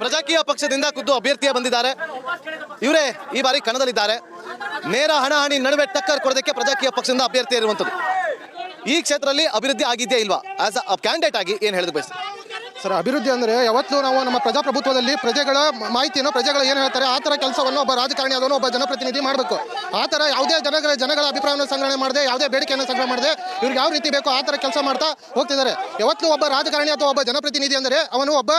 ಪ್ರಜಾಕೀಯ ಪಕ್ಷದಿಂದ ಖುದ್ದು ಅಭ್ಯರ್ಥಿಯ ಬಂದಿದ್ದಾರೆ. ಇವರೇ ಈ ಬಾರಿ ಕಣದಲ್ಲಿದ್ದಾರೆ. ನೇರ ಹಣಾಹಣಿ ನಡುವೆ ಟಕ್ಕರ್ ಕೊಡೋದಕ್ಕೆ ಪ್ರಜಾಕೀಯ ಪಕ್ಷದಿಂದ ಅಭ್ಯರ್ಥಿ ಇರುವಂಥದ್ದು ಈ ಕ್ಷೇತ್ರದಲ್ಲಿ ಅಭಿವೃದ್ಧಿ ಆಗಿದೆಯಾ ಇಲ್ವಾ? ಆಸ್ ಅ ಕ್ಯಾಂಡಿಡೇಟ್ ಆಗಿ ಏನು ಹೇಳಿದ್ರು ಬಯಸ್ತೀವಿ ಸರ್, ಅಭಿವೃದ್ಧಿ ಅಂದರೆ ಯಾವತ್ತೂ ನಾವು ನಮ್ಮ ಪ್ರಜಾಪ್ರಭುತ್ವದಲ್ಲಿ ಪ್ರಜೆಗಳ ಮಾಹಿತಿಯನ್ನು ಪ್ರಜೆಗಳು ಏನು ಹೇಳ್ತಾರೆ, ಆ ಥರ ಕೆಲಸವನ್ನು ಒಬ್ಬ ರಾಜಕಾರಣಿ ಅದನ್ನು ಒಬ್ಬ ಜನಪ್ರತಿನಿಧಿ ಮಾಡಬೇಕು. ಆ ಥರ ಯಾವುದೇ ಜನಗಳ ಜನಗಳ ಅಭಿಪ್ರಾಯವನ್ನು ಸಂಗ್ರಹಣೆ ಮಾಡದೆ, ಯಾವುದೇ ಬೇಡಿಕೆಯನ್ನು ಸಂಗ್ರಹ ಮಾಡದೆ ಇವ್ರಿಗೆ ಯಾವ ರೀತಿ ಬೇಕೋ ಆ ಥರ ಕೆಲಸ ಮಾಡ್ತಾ ಹೋಗ್ತಿದ್ದಾರೆ. ಯಾವತ್ತೂ ಒಬ್ಬ ರಾಜಕಾರಣಿ ಅಥವಾ ಒಬ್ಬ ಜನಪ್ರತಿನಿಧಿ ಅಂದರೆ ಅವನು ಒಬ್ಬ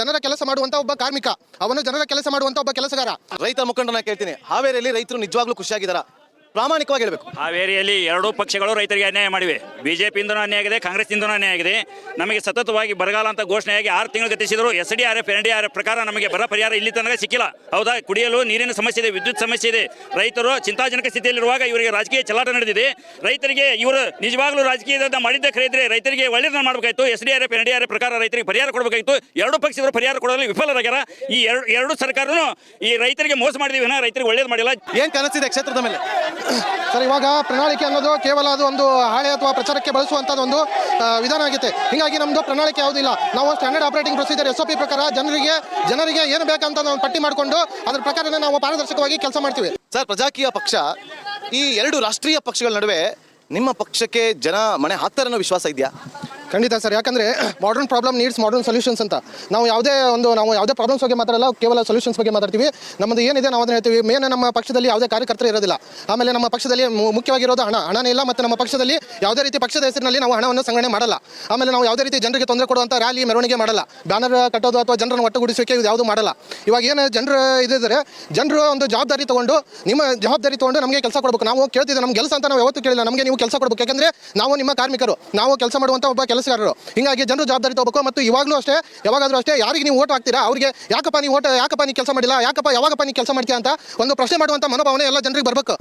ಜನರ ಕೆಲಸ ಮಾಡುವಂಥ ಒಬ್ಬ ಕಾರ್ಮಿಕ, ಅವನು ಜನರ ಕೆಲಸ ಮಾಡುವಂಥ ಒಬ್ಬ ಕೆಲಸಗಾರ. ರೈತ ಮುಖಂಡನ ಕೇಳ್ತೀನಿ. ಹಾವೇರಿಯಲ್ಲಿ ರೈತರು ನಿಜವಾಗ್ಲೂ ಖುಷಿಯಾಗಿದ್ದಾರಾ? ಪ್ರಾಮಾಣಿಕವಾಗಿ ಹೇಳಬೇಕು. ಹಾವೇರಿಯಲ್ಲಿ ಎರಡೂ ಪಕ್ಷಗಳು ರೈತರಿಗೆ ಅನ್ಯಾಯ ಮಾಡಿವೆ. ಬಿಜೆಪಿಯಿಂದನೂ ಅನ್ಯಾಯ ಆಗಿದೆ ಕಾಂಗ್ರೆಸ್ನಿಂದನೂ ಅನ್ಯಾಯ ಆಗಿದೆ. ನಮಗೆ ಸತತವಾಗಿ ಬರಗಾಲ ಅಂತ ಘೋಷಣೆಯಾಗಿ ಆರು ತಿಂಗಳು ಗತಿಸಿದರು S D R F N D R F ಪ್ರಕಾರ ನಮಗೆ ಬರ ಪರಿಹಾರ ಇಲ್ಲಿ ತನಕ ಸಿಕ್ಕಿಲ್ಲ. ಹೌದಾ? ಕುಡಿಯಲು ನೀರಿನ ಸಮಸ್ಯೆ ಇದೆ ವಿದ್ಯುತ್ ಸಮಸ್ಯೆ ಇದೆ. ರೈತರು ಚಿಂತಾಜನಕ ಸ್ಥಿತಿಯಲ್ಲಿರುವಾಗ ಇವರಿಗೆ ರಾಜಕೀಯ ಚಲಾಟ ನಡೆದಿದೆ. ರೈತರಿಗೆ ಇವರು ನಿಜವಾಗ್ಲೂ ರಾಜಕೀಯದ ಮಾಡಿದ್ದೆ ಖರೀದ್ರೆ ರೈತರಿಗೆ ಒಳ್ಳೆಯದನ್ನು ಮಾಡಬೇಕಾಯ್ತು S D R F N D R F ಪ್ರಕಾರ ರೈತರಿಗೆ ಪರಿಹಾರ ಕೊಡಬೇಕಾಗಿತ್ತು. ಎರಡು ಪಕ್ಷದವರು ಪರಿಹಾರ ಕೊಡಲು ವಿಫಲರಾಗ್ಯಾರ. ಈ ಎರಡು ಎರಡು ಸರ್ಕಾರನು ಈ ರೈತರಿಗೆ ಮೋಸ ಮಾಡಿದೀವಿ ವಿನಃ ರೈತರಿಗೆ ಒಳ್ಳೇದು ಮಾಡಿಲ್ಲ. ಏನು ಕನಸಿದೆ ಕ್ಷೇತ್ರದ ಮೇಲೆ? ಸರ್, ಇವಾಗ ಪ್ರಣಾಳಿಕೆ ಅನ್ನೋದು ಕೇವಲ ಅದು ಒಂದು ಹಾಳೆ ಅಥವಾ ಪ್ರಚಾರಕ್ಕೆ ಬಳಸುವಂಥದ್ದು ಒಂದು ವಿಧಾನ ಆಗಿದೆ. ಹೀಗಾಗಿ ನಮ್ಮದು ಪ್ರಣಾಳಿಕೆ ಯಾವುದಿಲ್ಲ ನಾವು standard operating procedure S O ಪ್ರಕಾರ ಜನರಿಗೆ ಜನರಿಗೆ ಏನು ಬೇಕಂತ ನಾವು ಪಟ್ಟಿ ಮಾಡಿಕೊಂಡು ಅದ್ರ ಪ್ರಕಾರನೇ ನಾವು ಪಾರದರ್ಶಕವಾಗಿ ಕೆಲಸ ಮಾಡ್ತೀವಿ. ಸರ್, ಪ್ರಜಾಕೀಯ ಪಕ್ಷ, ಈ ಎರಡು ರಾಷ್ಟ್ರೀಯ ಪಕ್ಷಗಳ ನಡುವೆ ನಿಮ್ಮ ಪಕ್ಷಕ್ಕೆ ಜನ ಮನೆ ಹಾಕ್ತಾರೆ ಅನ್ನೋ ವಿಶ್ವಾಸ ಇದೆಯಾ? ಖಂಡಿತ ಸರ್. ಯಾಕಂದರೆ modern problem needs modern solutions ಅಂತ. ನಾವು ಯಾವುದೇ ಒಂದು, ನಾವು ಯಾವುದೇ ಪ್ರಾಬ್ಲಮ್ಸ್ ಬಗ್ಗೆ ಮಾತಾಡಲ್ಲ, ಕೇವಲ ಸೊಲ್ಯೂಷನ್ಸ್ ಬಗ್ಗೆ ಮಾತಾಡ್ತೀವಿ. ನಮ್ಮದು ಏನಿದೆ ನಾವು ಅದನ್ನ ಹೇಳ್ತೀವಿ. ಮೇನ್ ನಮ್ಮ ಪಕ್ಷದಲ್ಲಿ ಯಾವುದೇ ಕಾರ್ಯಕರ್ತರು ಇರೋದಿಲ್ಲ. ಆಮೇಲೆ ನಮ್ಮ ಪಕ್ಷದಲ್ಲಿ ಮುಖ್ಯವಾಗಿರೋದು ಹಣ. ಹಣನೇ ಇಲ್ಲ ಮತ್ತು ನಮ್ಮ ಪಕ್ಷದಲ್ಲಿ ಯಾವುದೇ ರೀತಿ ಪಕ್ಷದ ಹೆಸರಿನಲ್ಲಿ ನಾವು ಹಣವನ್ನು ಸಂಗ್ರಹಣೆ ಮಾಡಲ್ಲ. ಆಮೇಲೆ ನಾವು ಯಾವುದೇ ರೀತಿ ಜನರಿಗೆ ತೊಂದರೆ ಕೊಡುವಂಥ ರ್ಯಾಲಿ ಮೆರವಣಿಗೆ ಮಾಡಲ್ಲ. ಬ್ಯಾನರ್ ಕಟ್ಟೋದು ಅಥವಾ ಜನರನ್ನು ಒಟ್ಟುಗೂಡಿಸೋಕೆ ಇದು ಯಾವುದು ಮಾಡಲ್ಲ. ಇವಾಗ ಏನು ಜನರು ಇದ್ದರೆ ಜನರು ಒಂದು ಜವಾಬ್ದಾರಿ ತೊಗೊಂಡು, ನಿಮ್ಮ ಜವಾಬ್ದಾರಿ ತೊಗೊಂಡು ನಮಗೆ ಕೆಲಸ ಕೊಡಬೇಕು. ನಾವು ಕೇಳ್ತಿದ್ದೆ ನಮ್ಮ ಕೆಲಸ ಅಂತ ನಾವು ಯಾವತ್ತೂ ಕೇಳಿಲ್ಲ. ನಮಗೆ ನೀವು ಕೆಲಸ ಕೊಡಬೇಕು. ಯಾಕಂದ್ರೆ ನಾವು ನಿಮ್ಮ ಕಾರ್ಮಿಕರು. ನಾವು ಕೆಲಸ ಮಾಡುವಂಥ ಒಬ್ಬ ಕೆಲಸಗಾರರು. ಹಿಂಗಾಗಿ ಜನರು ಜವಾಬ್ದಾರಿ ತಗೋಬೇಕು ಮತ್ತು ಇವಾಗಲೂ ಅಷ್ಟೇ, ಯಾವಾಗಾದರೂ ಅಷ್ಟೇ ಯಾರಿಗೆ ನೀವು ಓಟ್ ಹಾಕ್ತೀರಾ? ಅವರಿಗೆ ಯಾಕಪ್ಪ ನೀವು ಓಟ್, ಯಾಕಪ್ಪ ನೀವು ಕೆಲಸ ಮಾಡಿಲ್ಲ, ಯಾಕಪ್ಪ ಯಾವಾಗಪ್ಪ ನೀವು ಕೆಲಸ ಮಾಡ್ತೀಯಾ ಅಂತ ಒಂದು ಪ್ರಶ್ನೆ ಮಾಡುವಂಥ ಮನೋಭಾವನೆ ಎಲ್ಲ ಜನರಿಗೆ ಬರಬೇಕು.